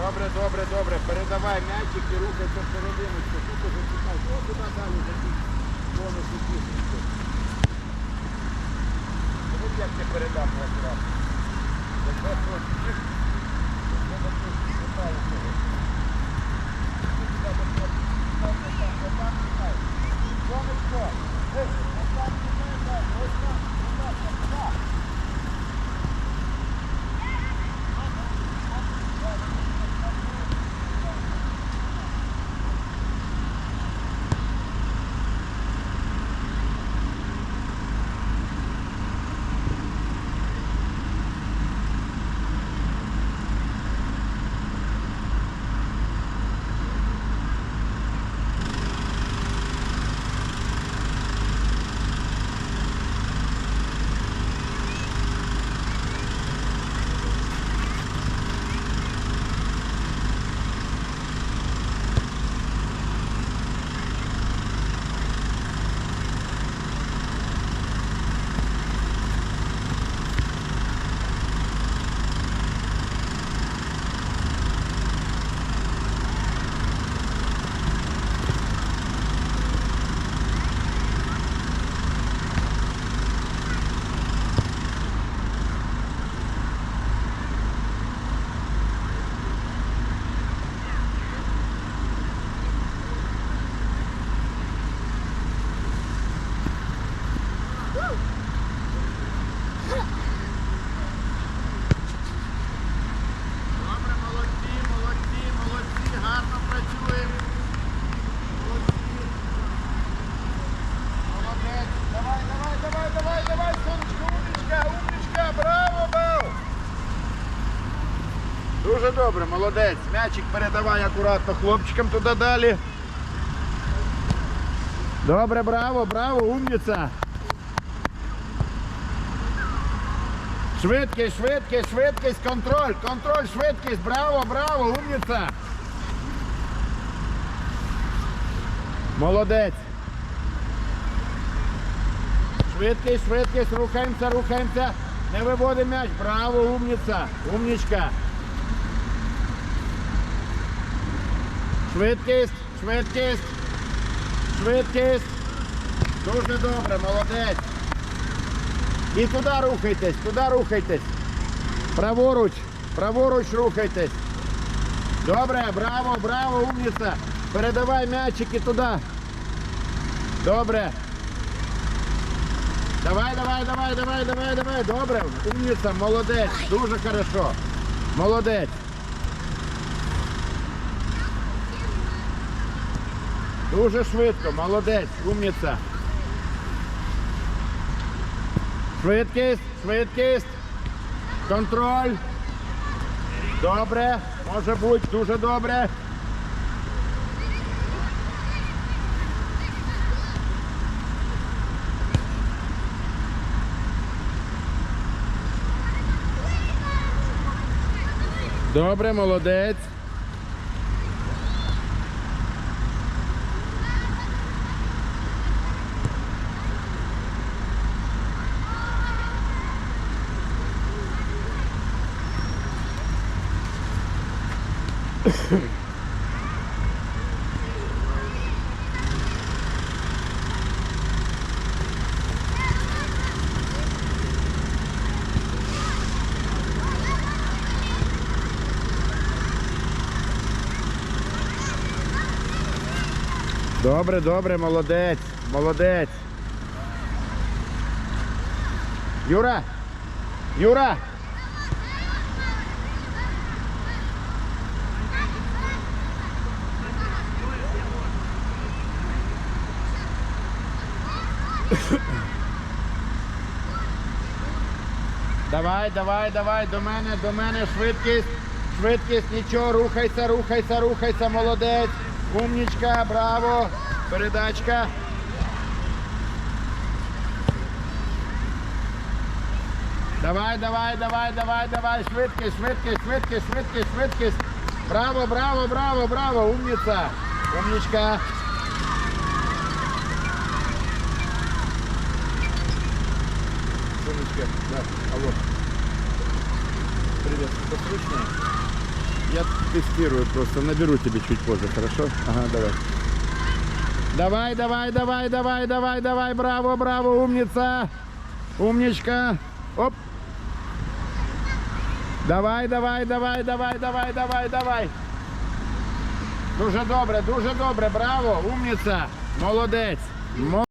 Добре, добре, добре. Передавай м'ячик і рухайся в серединочку. Тут уже чекай. О, туди далі закинь. Бонус і кисеньку. Ну, як ти передав якраз. Якраз просто. Треба просто поставити Дуже добре, молодець. М'ячик передавай акуратно хлопчикам туди далі. Добре, браво, браво, умниця. Швидкість, швидкість, швидкість, контроль, контроль, швидкість, браво, браво, умниця. Молодець. Швидкість, швидкість, рухаємося, рухаємося. Не виводимо м'яч. Браво, умниця, умничка. Швидкість, швидкість, швидкість. Дуже добре, молодець. І туди рухайтесь, туди рухайтесь. Праворуч, праворуч рухайтесь. Добре, браво, браво, умниця. Передавай м'ячики туди. Добре. Давай, давай, давай, давай, давай, давай. Добре, умниця, молодець. Дуже хорошо. Молодець. Дуже швидко, молодець, умниця. Швидкість, швидкість. Контроль. Добре, може бути, дуже добре. Добре, молодець. Добре, добре, молодець, молодець. Юра! Юра! Давай, давай, давай, до мене, до мене, швидкість, швидкість, нічого, рухайся, рухайся, рухайся, молодець, умнічка, браво, передачка. Давай, давай, давай, давай, давай, швидкість, швидкість, швидкість, швидкість, швидкість. Браво, браво, браво, браво, умниця, умничка. Сонечка, да, алло. Привет, это срочно? Я тестирую просто, наберу тебе чуть позже, хорошо? Ага, давай. Давай, давай, давай, давай, давай, давай, браво, браво, умница. Умничка. Оп. Давай, давай, давай, давай, давай, давай, давай. Дуже добре, дуже добре, браво, умниця. Молодець. Мо-